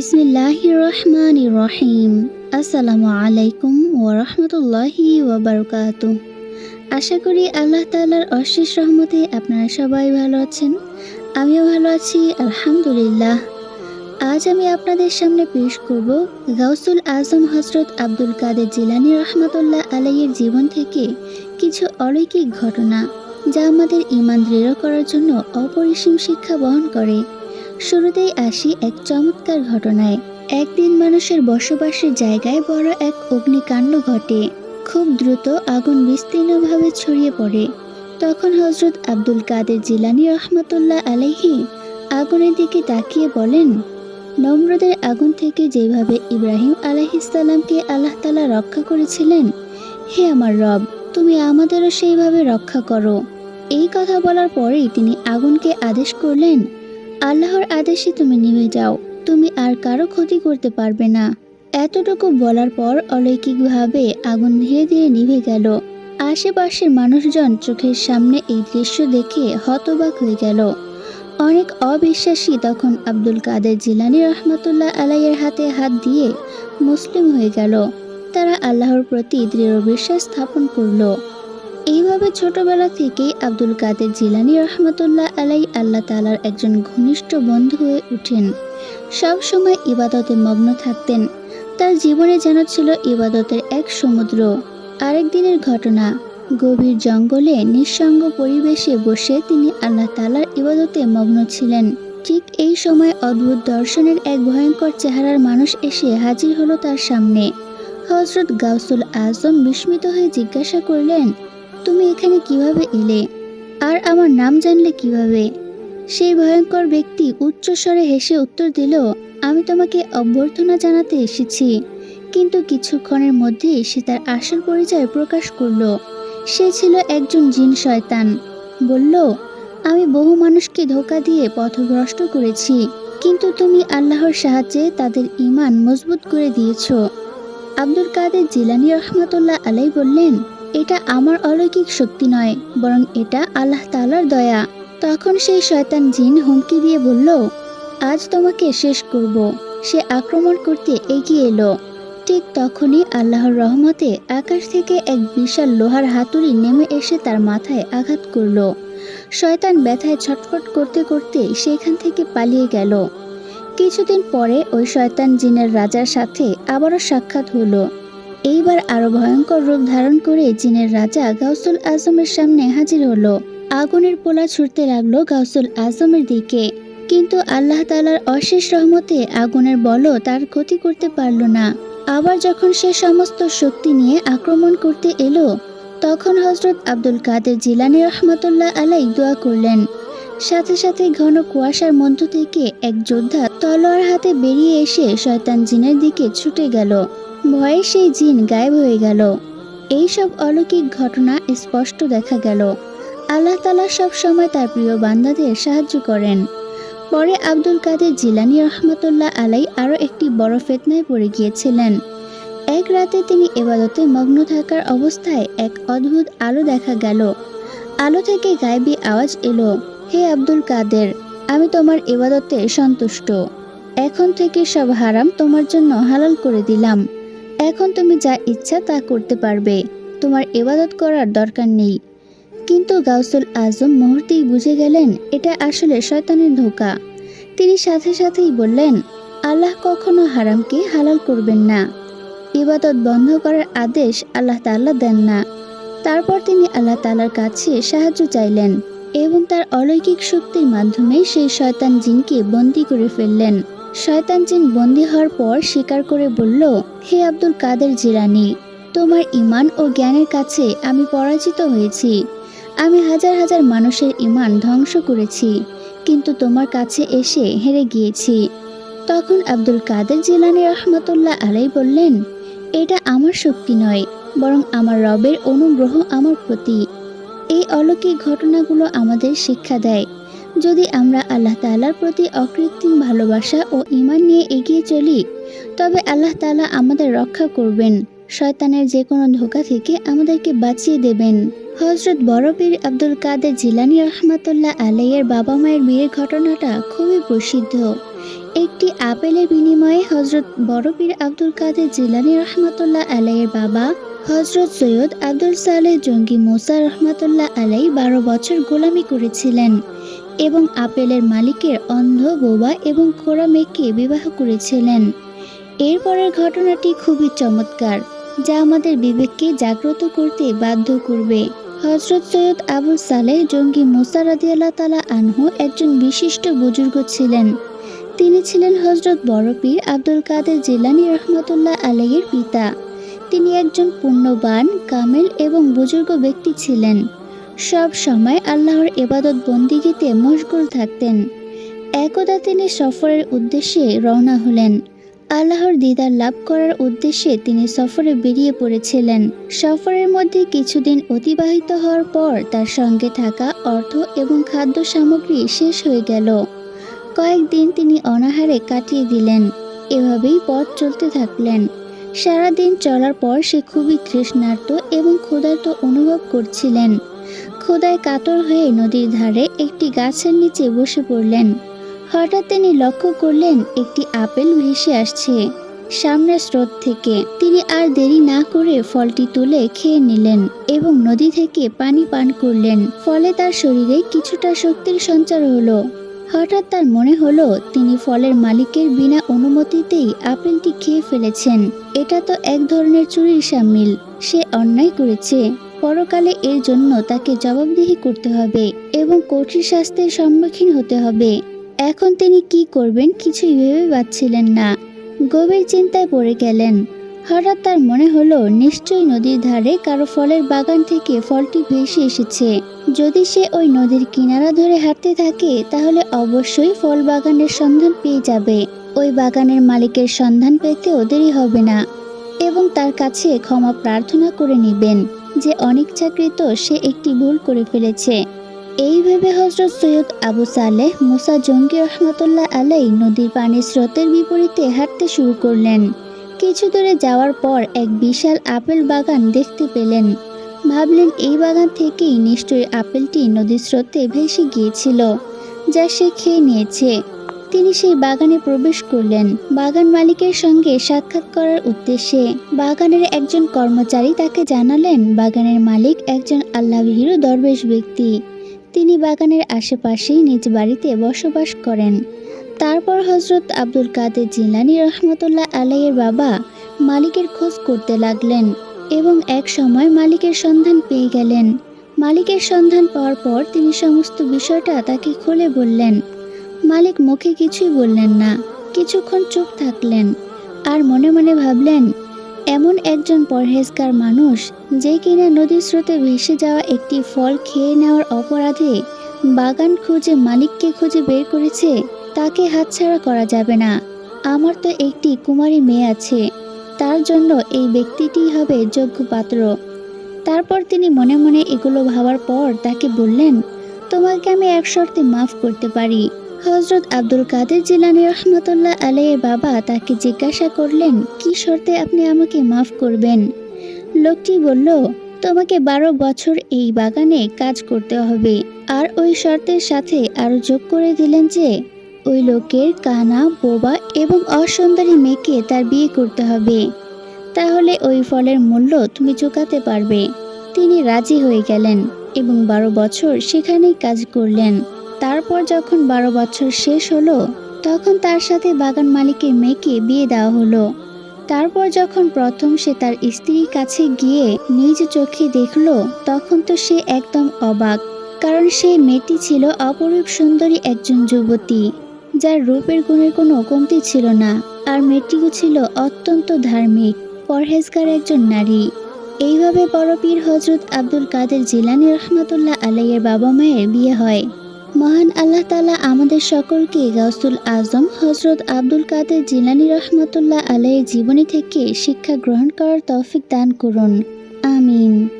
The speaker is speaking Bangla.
বিসমিল্লাহ রহমান রহিম আসসালামু আলাইকুম ওরহমতুল্লাহি ওবরকাত আশা করি আল্লাহ তাআলার অশেষ রহমতে আপনারা সবাই ভালো আছেন। আমিও ভালো আছি, আলহামদুলিল্লাহ। আজ আমি আপনাদের সামনে পেশ করব গাউসুল আজম হজরত আব্দুল কাদের জিলানি রহমতুল্লাহ আলাইয়ের জীবন থেকে কিছু অলৌকিক ঘটনা যা আমাদের ইমান দৃঢ় করার জন্য অপরিসীম শিক্ষা বহন করে। শুরুতেই আসি এক চমৎকার ঘটনায়। একদিন মানুষের বসবাসের জায়গায় বড় এক অগ্নিকাণ্ড ঘটে। খুব দ্রুত আগুন বিস্তীর্ণভাবে ছড়িয়ে পড়ে। তখন হজরত আব্দুল কাদের জিলানি রহমতুল্লাহ আলাইহি আগুনের দিকে তাকিয়ে বলেন, নম্রদের আগুন থেকে যেভাবে ইব্রাহিম আলাইহিসাল্লামকে আল্লাহ তালা রক্ষা করেছিলেন, হে আমার রব, তুমি আমাদেরও সেইভাবে রক্ষা করো। এই কথা বলার পরেই তিনি আগুনকে আদেশ করলেন আল্লাহর আদেশে তুমি নিভে যাও। তুমি আর কারও ক্ষতি করতে পারবে না। এতটুকু বলার পর অলৌকিকভাবে আগুন ধীরে ধীরে নিভে গেল। আশেপাশের মানুষজন চোখের সামনে এই দৃশ্য দেখে হতবাক হয়ে গেল। অনেক অবিশ্বাসী তখন আব্দুল কাদের জিলানি রহমতুল্লাহ আলাইয়ের হাতে হাত দিয়ে মুসলিম হয়ে গেল। তারা আল্লাহর প্রতি দৃঢ় বিশ্বাস স্থাপন করল। এইভাবে ছোটবেলা থেকেই আব্দুল কাদের জিলানি রহমতুল্লাহ আলাই আল্লাহ তালার একজন ঘনিষ্ঠ বন্ধু হয়ে উঠেন। সব সময় ইবাদতে মগ্ন থাকতেন। তার জীবনে যেন ছিল ইবাদতের এক সমুদ্র। আরেক দিনের ঘটনা, গভীর জঙ্গলে নিঃসঙ্গ পরিবেশে বসে তিনি আল্লাহ তালার ইবাদতে মগ্ন ছিলেন। ঠিক এই সময় অদ্ভুত দর্শনের এক ভয়ঙ্কর চেহারার মানুষ এসে হাজির হলো তার সামনে। হজরত গাউসুল আজম বিস্মিত হয়ে জিজ্ঞাসা করলেন তুমি এখানে কীভাবে এলে? আর আমার নাম জানলে কীভাবে? সেই ভয়ঙ্কর ব্যক্তি উচ্চস্বরে হেসে উত্তর দিল, আমি তোমাকে অভ্যর্থনা জানাতে এসেছি। কিন্তু কিছুক্ষণের মধ্যেই সে তার আসল পরিচয় প্রকাশ করল। সে ছিল একজন জিন শয়তান। বলল, আমি বহু মানুষকে ধোকা দিয়ে পথভ্রষ্ট করেছি, কিন্তু তুমি আল্লাহর সাহায্যে তাদের ইমান মজবুত করে দিয়েছ। আব্দুল কাদের জিলানি রহমতুল্লাহ আলাই বললেন এটা আমার অলৌকিক শক্তি নয়, বরং এটা আল্লাহ তালার দয়া। তখন সেই শয়তান জিন হুমকি দিয়ে বলল, আজ তোমাকে শেষ করব। সে আক্রমণ করতে এগিয়ে এলো। ঠিক তখনই আল্লাহর রহমতে আকাশ থেকে এক বিশাল লোহার হাতুড়ি নেমে এসে তার মাথায় আঘাত করল। শয়তান ব্যথায় ছটফট করতে করতে সেখান থেকে পালিয়ে গেল। কিছুদিন পরে ওই শয়তান জিনের রাজার সাথে আবারও সাক্ষাৎ হলো। এইবার আরও ভয়ঙ্কর রূপ ধারণ করে জিনের রাজা গাউসুল আজমের সামনে হাজির হলো। আগুনের পোলা ছুটতে লাগল গাউসুল আজমের দিকে। কিন্তু আল্লাহ তালার অশেষ রহমতে আগুনের বলও তার ক্ষতি করতে পারল না। আবার যখন সে সমস্ত শক্তি নিয়ে আক্রমণ করতে এলো, তখন হজরত আব্দুল কাদের জিলানি রহমতুল্লাহ আলাই দোয়া করলেন। সাথে সাথে ঘন কুয়াশার মধ্য থেকে এক যোদ্ধা তলোয়ার হাতে বেরিয়ে এসে শয়তান জিনের দিকে ছুটে গেল। ভয়ে সেই জিন গায়েব হয়ে গেল। এই সব অলৌকিক ঘটনা স্পষ্ট দেখা গেল। আল্লাহ তালা সব সময় তার প্রিয় বান্দাদের সাহায্য করেন। পরে আব্দুল কাদের জিলানি রহমতুল্লাহ আলাই আরও একটি বড় ফেতনায় পড়ে গিয়েছিলেন। এক রাতে তিনি এবাদতে মগ্ন থাকার অবস্থায় এক অদ্ভুত আলো দেখা গেল। আলো থেকে গায়েবী আওয়াজ এলো, হে আব্দুল কাদের, আমি তোমার এবাদতে সন্তুষ্ট। এখন থেকে সব হারাম তোমার জন্য হালাল করে দিলাম। এখন তুমি যা ইচ্ছা তা করতে পারবে। তোমার এবাদত করার দরকার নেই। কিন্তু গাউসুল আজম মুহূর্তেই বুঝে গেলেন, এটা আসলে শয়তানের ধোকা। তিনি সাথে সাথেই বললেন, আল্লাহ কখনো হারামকে হালাল করবেন না। ইবাদত বন্ধ করার আদেশ আল্লাহ তাল্লাহ দেন না। তারপর তিনি আল্লাহ তালার কাছে সাহায্য চাইলেন এবং তার অলৌকিক শক্তির মাধ্যমে সেই শয়তান জিনকে বন্দি করে ফেললেন। শয়তান জিন বন্দী হওয়ার পর স্বীকার করে বলল, হে আব্দুল কাদের জিরানি তোমার ইমান ও জ্ঞানের কাছে আমি পরাজিত হয়েছি। আমি হাজার হাজার মানুষের ইমান ধ্বংস করেছি, কিন্তু তোমার কাছে এসে হেরে গিয়েছি। তখন আব্দুল কাদের জিলানি রহমতুল্লাহ আলাই বললেন, এটা আমার শক্তি নয়, বরং আমার রবের অনুগ্রহ আমার প্রতি। এই অলৌকিক ঘটনাগুলো আমাদের শিক্ষা দেয়। যদি আমরা আল্লাহ তালার প্রতি অকৃত্রিম ভালোবাসা ও ইমান নিয়ে এগিয়ে চলি, তবে আল্লাহ তালা আমাদের রক্ষা করবেন। শয়তানের যে কোনো ধোকা থেকে আমাদেরকে বাঁচিয়ে দেবেন। হজরত বড়পীর আব্দুল কাদের জিলানি রহমাতুল্লাহ আলাইয়ের বাবা মায়ের বিয়ের ঘটনাটা খুবই প্রসিদ্ধ। একটি আপেলের বিনিময়ে হজরত বড়পীর আব্দুল কাদের জিলানি রহমতুল্লাহ আলাইয়ের বাবা হজরত সৈয়দ আব্দুল সালেহ জঙ্গি মোসা রহমতুল্লাহ আলাই বারো বছর গোলামি করেছিলেন। এবং আপেলের মালিকের অন্ধ বোবা এবং খোড়া মেয়েকে বিবাহ করেছিলেন। এরপরের ঘটনাটি খুবই চমৎকার, যা আমাদের বিবেককে জাগ্রত করতে বাধ্য করবে। হজরত সৈয়দ আবুল সালেহ জঙ্গি মুসা রাদিয়াল্লাহ তালা আনহু একজন বিশিষ্ট বুজুর্গ ছিলেন। তিনি ছিলেন হজরত বড়পীর আব্দুল কাদের জিলানি রহমতুল্লাহ আলাইয়ের পিতা। তিনি একজন পুণ্যবান, কামেল এবং বুজুর্গ ব্যক্তি ছিলেন। সব সময় আল্লাহর এবাদত বন্দিগিতে মশগুল থাকতেন। একদা তিনি সফরের উদ্দেশ্যে রওনা হলেন। আল্লাহর দিদার লাভ করার উদ্দেশ্যে তিনি সফরে বেরিয়ে পড়েছিলেন। সফরের মধ্যে কিছুদিন অতিবাহিত হওয়ার পর তার সঙ্গে থাকা অর্থ এবং খাদ্য সামগ্রী শেষ হয়ে গেল। কয়েকদিন তিনি অনাহারে কাটিয়ে দিলেন। এভাবেই পথ চলতে থাকলেন। সারাদিন চলার পর সে খুবই তৃষ্ণার্ত এবং ক্ষুধার্ত অনুভব করছিলেন। ক্ষুধায় কাতর হয়ে নদীর ধারে একটি গাছের নিচে বসে পড়লেন। হঠাৎ তিনি লক্ষ্য করলেন একটি আপেল ভেসে আসছে সামনের স্রোত থেকে। তিনি আর দেরি না করে ফলটি তুলে খেয়ে নিলেন এবং নদী থেকে পানি পান করলেন। ফলে তার শরীরে কিছুটা শক্তির সঞ্চার হলো। হঠাৎ তার মনে হলো, তিনি ফলের মালিকের বিনা অনুমতিতেই আপেলটি খেয়ে ফেলেছেন। এটা তো এক ধরনের চুরির সামিল। সে অন্যায় করেছে। পরকালে এর জন্য তাকে জবাবদিহি করতে হবে এবং কঠিন শাস্তির সম্মুখীন হতে হবে। এখন তিনি কি করবেন কিছুই ভেবে পাচ্ছিলেন না। গভীর চিন্তায় পড়ে গেলেন। হঠাৎ তার মনে হলো, নিশ্চয়ই নদীর ধারে কারও ফলের বাগান থেকে ফলটি ভেসে এসেছে। যদি সে ওই নদীর কিনারা ধরে হাঁটতে থাকে, তাহলে অবশ্যই ফল বাগানের সন্ধান পেয়ে যাবে। ওই বাগানের মালিকের সন্ধান পেতেও দেরি হবে না। এবং তার কাছে ক্ষমা প্রার্থনা করে নেবেন। যে অনিচ্ছাকৃত সে একটি ভুল করে ফেলেছে। এই ভেবে হজরত সৈয়দ আবু সালেহ, মুসা জঙ্গি রহমতুল্লাহ আলাই নদীর পানির স্রোতের বিপরীতে হাঁটতে শুরু করলেন। কিছু দূরে যাওয়ার পর এক বিশাল আপেল বাগান দেখতে পেলেন। ভাবলেন এই বাগান থেকেই নিশ্চয়ই আপেলটি নদীর স্রোতে ভেসে গিয়েছিল, যা সে খেয়ে নিয়েছে। তিনি সেই বাগানে প্রবেশ করলেন। বাগান মালিকের সঙ্গে সাক্ষাৎ করার উদ্দেশ্যে বাগানের একজন কর্মচারী তাকে জানালেন, বাগানের মালিক একজন আল্লাহভীরু দরবেশ ব্যক্তি। তিনি বাগানের আশেপাশেই নিজ বাড়িতে বসবাস করেন। তারপর হজরত আব্দুল কাদের জিলানি রহমতুল্লাহ আলাইয়ের বাবা মালিকের খোঁজ করতে লাগলেন এবং এক সময় মালিকের সন্ধান পেয়ে গেলেন। মালিকের সন্ধান পাওয়ার পর তিনি সমস্ত বিষয়টা তাকে খুলে বললেন মালিক মুখে কিছুই বললেন না। কিছুক্ষণ চুপ থাকলেন আর মনে মনে ভাবলেন, এমন একজন পরহেজগার মানুষ যে কিনা নদীর স্রোতে ভেসে যাওয়া একটি ফল খেয়ে নেওয়ার অপরাধে বাগান খুঁজে মালিককে খুঁজে বের করেছে, তাকে হাতছাড়া করা যাবে না। আমার তো একটি কুমারী মেয়ে আছে, তার জন্য এই ব্যক্তিটিই হবে যোগ্য পাত্র। তারপর তিনি মনে মনে এগুলো ভাবার পর তাকে বললেন, তোমাকে আমি এক শর্তে মাফ করতে পারি। হজরত আব্দুল কাদের জিলানি রহমতুল্লাহ আলাইয়ের বাবা তাকে জিজ্ঞাসা করলেন, কি শর্তে আপনি আমাকে মাফ করবেন? লোকটি বলল, তোমাকে বারো বছর এই বাগানে কাজ করতে হবে। আর ওই শর্তের সাথে আরও যোগ করে দিলেন যে, ওই লোকের কানা, বোবা এবং অসুন্দরী মেয়েকে তার বিয়ে করতে হবে। তাহলে ওই ফলের মূল্য তুমি চুকাতে পারবে। তিনি রাজি হয়ে গেলেন এবং বারো বছর সেখানেই কাজ করলেন। তারপর যখন বারো বছর শেষ হলো, তখন তার সাথে বাগান মালিকের মেয়েকে বিয়ে দেওয়া হলো। তারপর যখন প্রথম সে তার স্ত্রীর কাছে গিয়ে নিজ চোখে দেখল, তখন তো সে একদম অবাক, কারণ সেই মেয়েটি ছিল অপরূপ সুন্দরী একজন যুবতী, যার রূপের গুণের কোনো কমতি ছিল না, আর মেয়েটিও ছিল অত্যন্ত ধার্মিক, পরহেজগার একজন নারী। এইভাবে বড় পীর হজরত আব্দুল কাদের জিলানি রহমতুল্লাহ আলাইয়ের বাবা মায়ের বিয়ে হয়। মহান আল্লাহ তালা আমাদের সকলকে গাউসুল আজম হজরত আব্দুল কাদের জিলানি রহমতুল্লাহ আলাইয়ের জীবনী থেকে শিক্ষা গ্রহণ করার তৌফিক দান করুন। আমিন।